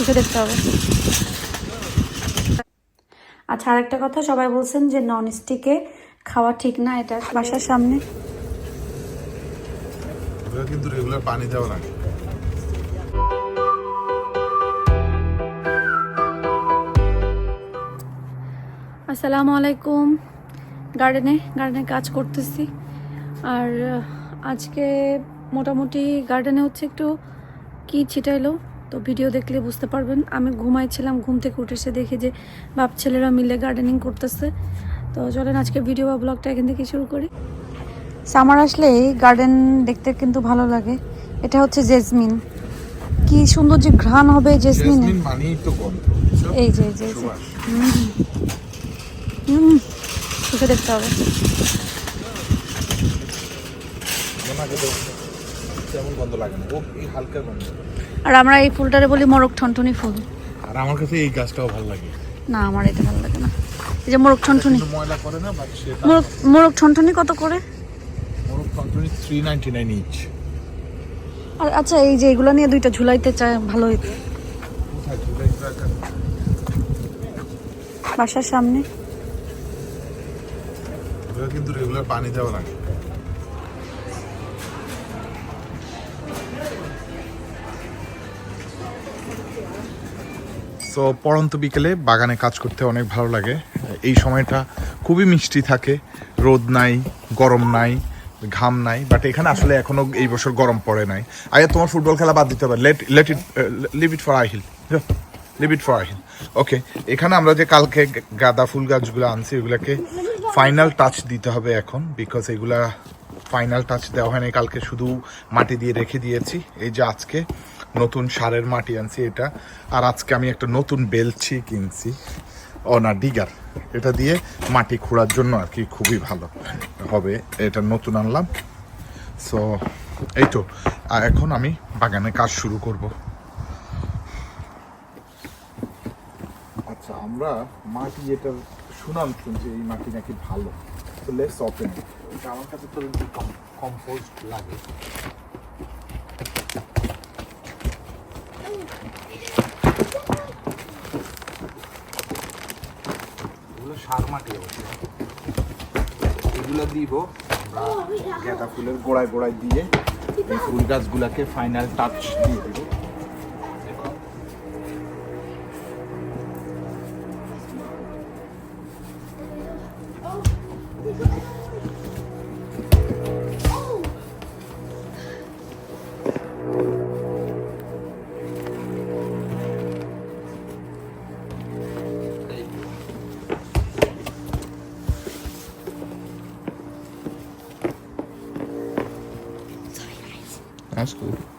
শুকে দেখতে হবে। আচ্ছা আরেকটা কথা সবাই বলছেন যে নন স্টিকে খাওয়া ঠিক না এটা বাসার সামনে। কিন্তু রেগুলার পানি দেওয়া লাগে। আসসালামু আলাইকুম। গার্ডেনে গার্ডেনে কাজ করতেছি। আর আজকে মোটামুটি গার্ডেনে হচ্ছে একটু কি ছিটাইলো? তো ভিডিও দেখলে বুঝতে পারবেন আমি ঘুমাইছিলাম ঘুম থেকে উঠে এসে দেখি যে বাপ ছেলেরা মিলে গার্ডেনিং করতেছে। তো চলেন আজকে ভিডিও বা ব্লগটা এখান থেকে শুরু করি। সামার আসলে গার্ডেন দেখতে কিন্তু ভালো লাগে। এটা হচ্ছে জেসমিন কি সুন্দর যে ঘ্রাণ হবে জেসমিনে এই যে এই যে এই যে। হুম। দেখতে হবে। গন্ধ লাগে না। ও এই হালকা গন্ধ। আর আমরা এই ফুলটারে বলি মোরগ ঠনঠনি ফুল। আর আমার কাছে এই গাছটাও ভালো লাগে। না আমার এটা ভালো লাগে না। এই যে মোরগ ঠনঠনি। ময়লা করে না বাট সেটা মোরগ মোরগ ঠনঠনি কত করে? মোরগ থ্রি নাইনটি নাইন ইঞ্চ আর আচ্ছা এই যে এগুলো নিয়ে দুইটা ঝুলাইতে চায় ভালো হইতো। বাসার সামনে। কিন্তু রেগুলার পানি দেওয়া লাগে। সো পড়ন্ত বিকেলে বাগানে কাজ করতে অনেক ভালো লাগে। এই সময়টা খুবই মিষ্টি থাকে। রোদ নাই, গরম নাই, ঘাম নাই বাট এখানে আসলে এখনও এই বছর গরম পড়ে নাই। আগে তোমার ফুটবল খেলা বাদ দিতে হবে। Let let it leave it for Ahil leave it for Ahil okay এখানে আমরা যে কালকে গাঁদা ফুল গাছগুলো আনছি, এগুলাকে ফাইনাল টাচ দিতে হবে এখন বিকজ এগুলা ফাইনাল টাচ দেওয়া হয়নি। কালকে শুধু মাটি দিয়ে রেখে দিয়েছি। এই যে আজকে নতুন সারের মাটি আনছি এটা। আর আজকে আমি একটা নতুন বেলছি কিনছি ও ডিগার। এটা দিয়ে মাটি খোঁড়ার জন্য আর কি খুবই ভালো। হবে, এটা নতুন আনলাম। সো এই তো। এখন আমি বাগানে কাজ শুরু করব। আচ্ছা আমরা মাটি যেটা সুনাম শুনছি, এই মাটি নাকি ভালো। তো লেটস ওপেন এটা আমার কাছে তো কম্পোস্ট লাগে। এগুলো সার মাটি এগুলো দিব আমরা গাঁদা ফুলের গোড়ায় গোড়ায় দিয়ে এই ফুল গাছগুলাকে ফাইনাল টাচ দিয়ে That's cool.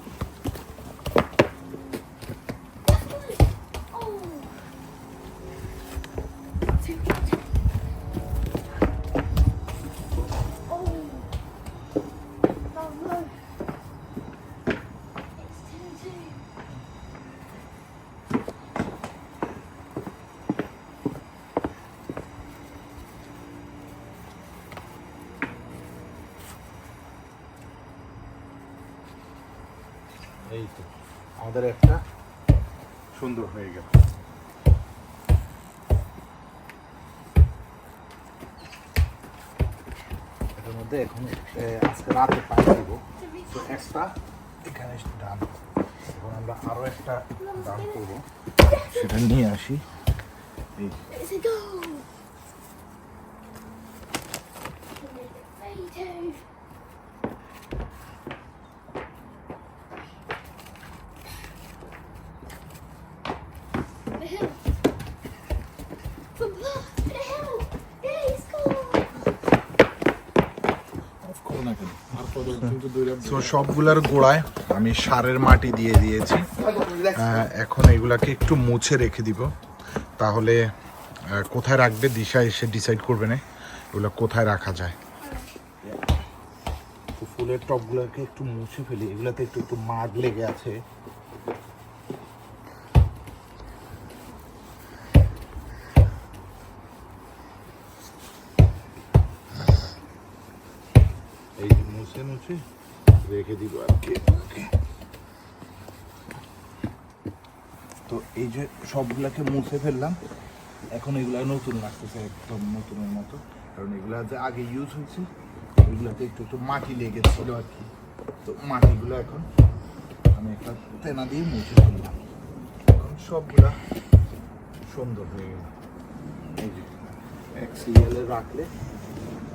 সুন্দর হয়ে গেল। এটার মধ্যে এখন আজকে রাতে পানি দিব। তো একটা এখানে ডান। এখন আমরা আরও একটা ডান করব। সেটা নিয়ে আসি। The hill. From the the hill. Yeah, তো সবগুলার গোড়ায় আমি সারের মাটি দিয়ে দিয়েছি। এখন এগুলাকে একটু মুছে রেখে দিব। তাহলে কোথায় রাখবে দিশা এসে ডিসাইড করবে না। এগুলো কোথায় রাখা যায়? তো ফুলের টপগুলোকে একটু মুছে ফেলি। এগুলোতে একটু একটু মাড লেগে আছে এই মুছে মুছে রেখে দিব কি। তো এই যে সবগুলাকে মুছে ফেললাম, এখন এগুলা নতুন লাগতেছে, একদম নতুনের মতো। কারণ এগুলা যে আগে ইউজ হয়েছে, এগুলাতে একটু একটু মাটি লেগেছিল আর কি। তো মাটিগুলো এখন আমি একটা তেনা দিয়ে মুছে ফেললাম। এখন সবগুলা সুন্দর হয়ে গেল। এই যে, এক সিরিয়ালে রাখলে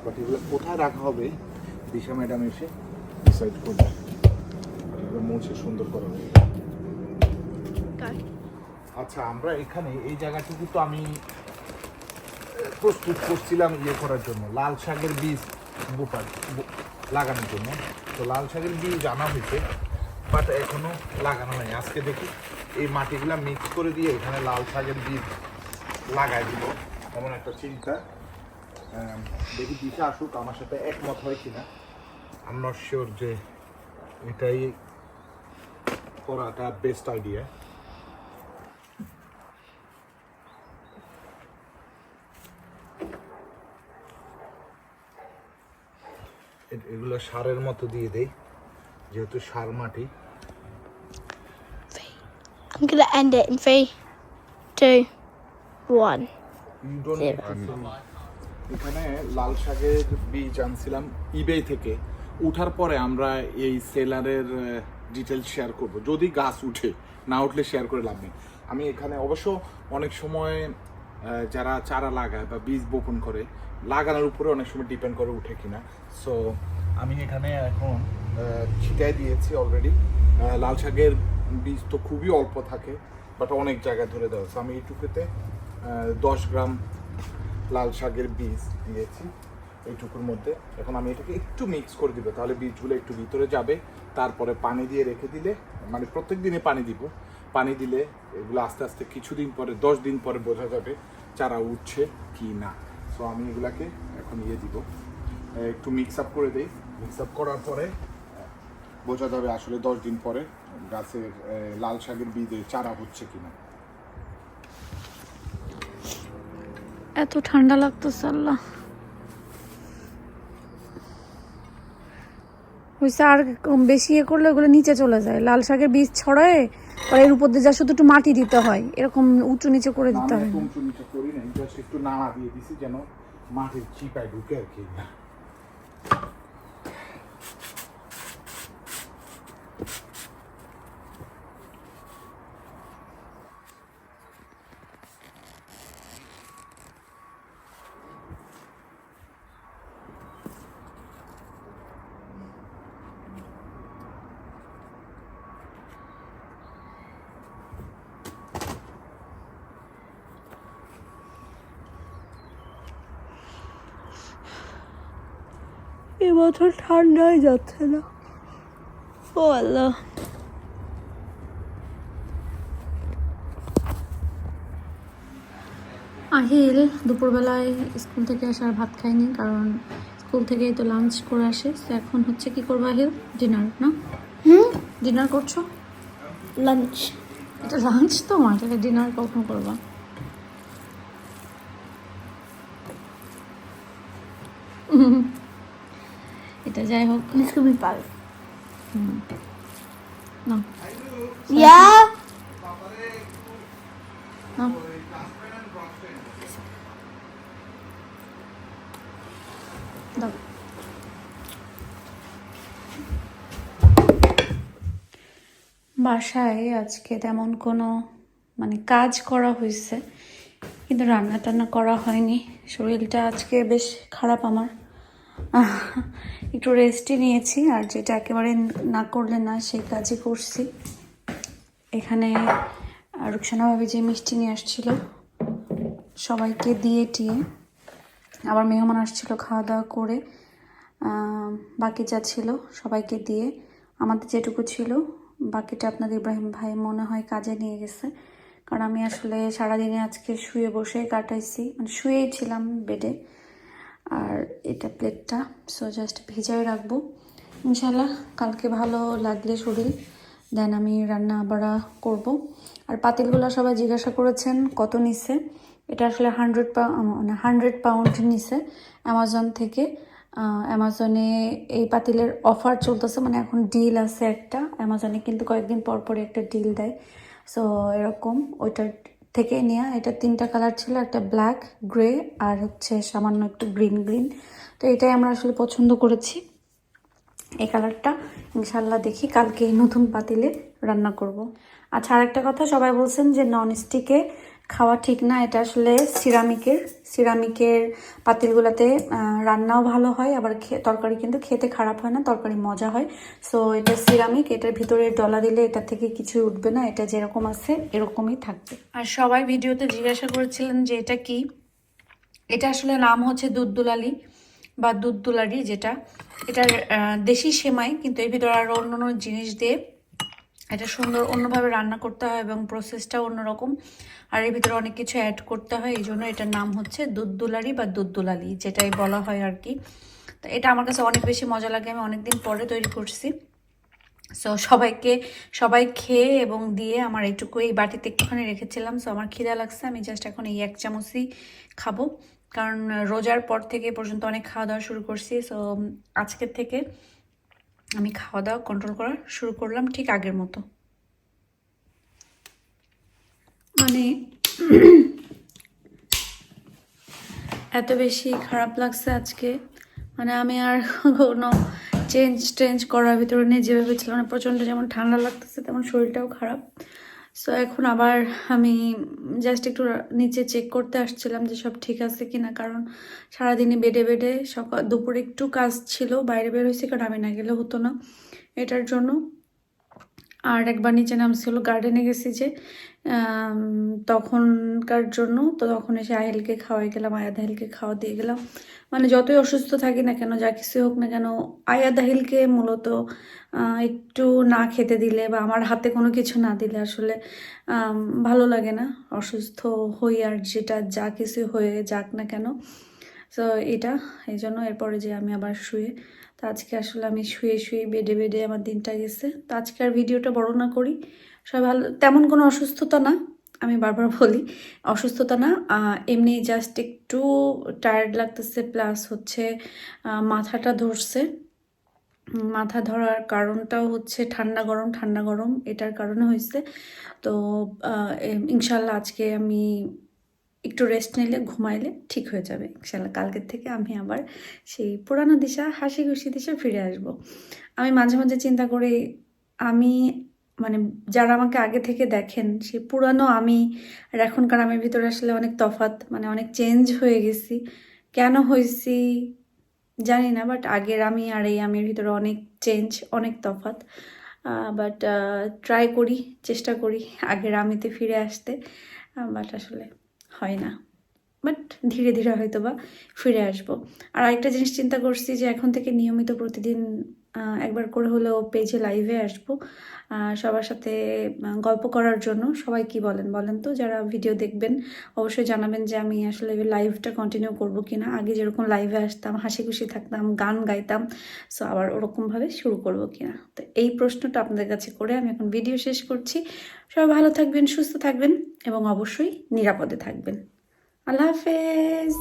বাট এগুলো কোথায় রাখা হবে? দিশা ম্যাডাম এসে ডিসাইড করবে। মুছে সুন্দর করা হবে আচ্ছা আমরা এখানে এই জায়গাটুকু তো আমি প্রস্তুত করছিলাম ইয়ে করার জন্য লাল শাকের বীজ বোপার লাগানোর জন্য। তো লাল শাকের বীজ আনা হয়েছে বাট এখনও লাগানো হয়নি। আজকে দেখি এই মাটিগুলা মিক্স করে দিয়ে এখানে লাল শাকের বীজ লাগাই দিব। এমন একটা চিন্তা। দেখি দিশা আসুক আমার সাথে একমত হয় কিনা। আমি নট শিওর যে এটাই করাটা বেস্ট আইডিয়া এগুলো সারের মতো দিয়ে দেই যেহেতু সার মাটি। I'm gonna end it in three, two, one. You don't need to. say. এখানে লাল শাকের বীজ আনছিলাম ইবে থেকে। উঠার পরে আমরা এই সেলারের ডিটেল শেয়ার করব। যদি গাছ উঠে, না উঠলে শেয়ার করে লাভ নেই। আমি এখানে অবশ্য অনেক সময় যারা চারা লাগায় বা বীজ বপন করে, লাগানোর উপরে অনেক সময় ডিপেন্ড করে উঠে কিনা। সো আমি এখানে এখন ছিটাই দিয়েছি অলরেডি লাল শাকের বীজ তো খুবই অল্প থাকে বাট অনেক জায়গায় ধরে দেওয়া আমি এইটুকুতে দশ গ্রাম লাল শাকের বীজ দিয়েছি। এইটুকুর মধ্যে। এখন আমি এটাকে একটু মিক্স করে দিব, তাহলে বীজগুলো একটু ভিতরে যাবে। তারপরে পানি দিয়ে রেখে দিলে মানে প্রত্যেক দিনে পানি দিব। পানি দিলে এগুলো আস্তে আস্তে কিছুদিন পরে, দশ দিন পরে বোঝা যাবে চারা উঠছে কি না। সো আমি এগুলাকে এখন ইয়ে দিব। একটু মিক্স আপ করে দিই। মিক্স আপ করার পরে, বোঝা যাবে আসলে দশ দিন পরে গাছের লাল শাকের বীজে চারা হচ্ছে কিনা। এত ঠান্ডা লাগতো আল্লাহ। হয়েছে আর কম বেশি ইয়ে করলে ওগুলো নিচে চলে যায়। লাল শাকের বীজ ছড়ায় আর এর উপর দিয়ে যা শুধু একটু মাটি দিতে হয়। এরকম উঁচু নিচে করে দিতে হয়। উঁচু নিচে করি না জাস্ট একটু নাড়া দিয়ে দিছি যেন মাটির চিপায় ঢুকে আর কি। এ বছর ঠান্ডাই যাচ্ছে না। ও আল্লাহ। আহিল দুপুরবেলায় স্কুল থেকে আসার ভাত খাইনি কারণ স্কুল থেকেই তো লাঞ্চ করে আসে। তো এখন হচ্ছে কি করব আহিল? ডিনার না? হুম? ডিনার করছ? লাঞ্চ। এটা লাঞ্চ তোমার তাহলে ডিনার কখন করবা? এটা যাই হোক। Could be না। বাসায় আজকে তেমন কোনো মানে কাজ করা হয়েছে কিন্তু রান্না টান্না করা হয়নি। শরীরটা আজকে বেশ খারাপ আমার। একটু রেস্টই নিয়েছি আর যেটা একেবারে না করলে না সেই কাজই করছি। এখানে আহ, রুকসানা ভাবি যে মিষ্টি নিয়ে আসছিল সবাইকে দিয়ে টিয়ে। আবার মেহমান আসছিল খাওয়া দাওয়া করে বাকি যা ছিল সবাইকে দিয়ে। আমাদের যেটুকু ছিল বাকিটা আপনাদের ইব্রাহিম ভাই মনে হয় কাজে নিয়ে গেছে। কারণ আমি আসলে সারাদিনে আজকে শুয়ে বসে কাটাইছি মানে শুয়েই ছিলাম বেডে আর এটা প্লেটটা সো জাস্ট ভিজাই রাখব। ইনশাল্লাহ কালকে ভালো লাগলে শরীর দেন আমি রান্না আবার করব। আর পাতিলগুলো সবাই জিজ্ঞাসা করেছেন কত নিছে। এটা আসলে হান্ড্রেড মানে হান্ড্রেড পাউন্ড নিছে। অ্যামাজন থেকে অ্যামাজনে এই পাতিলের অফার চলতেছে মানে এখন ডিল আছে একটা। অ্যামাজনে কিন্তু কয়েকদিন পর পরে একটা ডিল দেয়। সো এরকম, ওইটার থেকে নেওয়া এটা তিনটা কালার ছিল, একটা ব্ল্যাক গ্রে আর হচ্ছে সামান্য একটু গ্রিন গ্রিন তো এটাই আমরা আসলে পছন্দ করেছি এই কালারটা ইনশাল্লাহ দেখি কালকে নতুন পাতিলে রান্না করব। আচ্ছা আরেকটা কথা, সবাই বলছেন যে নন স্টিকে খাওয়া ঠিক না, এটা আসলে সিরামিকের সিরামিকের পাতিলগুলোতে রান্নাও ভালো হয়, আবার তরকারি কিন্তু খেতে খারাপ হয় না, তরকারি মজা হয়। সো এটা সিরামিক, এটার ভিতরে ডলা দিলে এটা থেকে কিছুই উঠবে না, এটা যেরকম আছে, এরকমই থাকবে। আর সবাই ভিডিওতে জিজ্ঞাসা করেছিলেন যে এটা কি? এটা আসলে নাম হচ্ছে দুধ দুলালি বা দুধ দুলারি যেটা। এটার দেশি সেমাই, কিন্তু এর ভিতরে আরও অন্য অন্য জিনিস দিয়ে এটা সুন্দর অন্যভাবে রান্না করতে হয় এবং প্রসেসটাও অন্যরকম। আর এর ভিতরে অনেক কিছু অ্যাড করতে হয়, এই জন্য এটার নাম হচ্ছে দুধ দুলারি বা দুধ দুলালি যেটাই বলা হয় আর কি। তো এটা আমার কাছে অনেক বেশি মজা লাগে, আমি অনেকদিন পরে তৈরি করছি। সো সবাইকে, সবাই খেয়ে এবং দিয়ে আমার এইটুকু এই বাটিতে একটুখানি রেখেছিলাম সো আমার খিদা লাগছে, আমি জাস্ট এখন এই এক চামচই খাব। কারণ, রোজার পর থেকে পর্যন্ত অনেক খাওয়া দাওয়া শুরু করছি সো আজকের থেকে আমি খাওয়া দাওয়া কন্ট্রোল করা শুরু করলাম ঠিক আগের মতো। মানে এত বেশি খারাপ লাগছে আজকে। মানে আমি আর কোনো চেঞ্জ টেঞ্জ করার ভিতরে নিয়ে যেভাবে ছিল না প্রচণ্ড যেমন ঠান্ডা লাগতেছে, তেমন শরীরটাও খারাপ। সো এখন আবার আমি জাস্ট একটু নিচে চেক করতে আসছিলাম যে সব ঠিক আছে কি না কারণ সারাদিনই বেডে বেডে সকাল দুপুরে একটু কাজ ছিল, বাইরে বের হয়েছি কারণ আমি না গেলে হতো না এটার জন্য। আর একবার নিচে নামছিল গার্ডেনে গেছি যে তখনকার জন্য তো তখন এসে আহিলকে খাওয়াই গেলাম আয়াদ আহিলকে খাওয়া দিয়ে গেলাম। মানে যতই অসুস্থ থাকি না কেন, যা কিছু হোক না কেন আয়াদ আহিলকে মূলত একটু না খেতে দিলে বা আমার হাতে কোনো কিছু না দিলে আসলে ভালো লাগে না। অসুস্থ হই আর যেটা যা কিছু হয়ে যাক না কেন। তো এটা এই জন্য এরপরে যে আমি আবার শুয়ে, তো আজকে আসলে আমি শুয়ে শুয়ে বেডে বেডে আমার দিনটা গেছে। তো আজকে আর ভিডিওটা বড় না করি। সবাই ভালো, তেমন কোনো অসুস্থতা না, আমি বারবার বলি, অসুস্থতা না এমনি জাস্ট একটু টায়ার্ড লাগতেছে প্লাস হচ্ছে মাথাটা ধরছে। মাথা ধরার কারণটাও হচ্ছে ঠান্ডা গরম ঠান্ডা গরম, এটার কারণে হয়েছে। তো ইনশাল্লাহ আজকে আমি একটু রেস্ট নিলে, ঘুমাইলে ঠিক হয়ে যাবে, ইনশাল্লাহ। কালকের থেকে আমি আবার সেই পুরানো দিশা, হাসি খুশি দিশা ফিরে আসব। আমি মাঝে মাঝে চিন্তা করি, আমি মানে যারা আমাকে আগে থেকে দেখেন, সে পুরানো আমি আর এখনকার আমির ভিতরে আসলে অনেক তফাৎ মানে অনেক চেঞ্জ হয়ে গেছি। কেন হয়েছি জানি না বাট আগের আমি আর এই আমির ভিতরে অনেক চেঞ্জ অনেক তফাৎ। বাট ট্রাই করি, চেষ্টা করি আগের আমিতে ফিরে আসতে বাট আসলে হয় না। বাট ধীরে ধীরে হয়তো বা ফিরে আসব। আর আরেকটা জিনিস চিন্তা করছি যে এখন থেকে নিয়মিত প্রতিদিন একবার করে হলেও পেজে লাইভে আসব। সবার সাথে গল্প করার জন্য। সবাই কি বলেন? বলেন তো, যারা ভিডিও দেখবেন, অবশ্যই জানাবেন যে আমি আসলে লাইভটা কন্টিনিউ করব কিনা। আগে যেরকম লাইভে আসতাম হাসি খুশি থাকতাম, গান গাইতাম সো আবার ওরকমভাবে শুরু করব কি না তো এই প্রশ্নটা আপনাদের কাছে করে আমি এখন ভিডিও শেষ করছি। সবাই ভালো থাকবেন, সুস্থ থাকবেন এবং অবশ্যই নিরাপদে থাকবেন। আল্লাহ হাফেজ!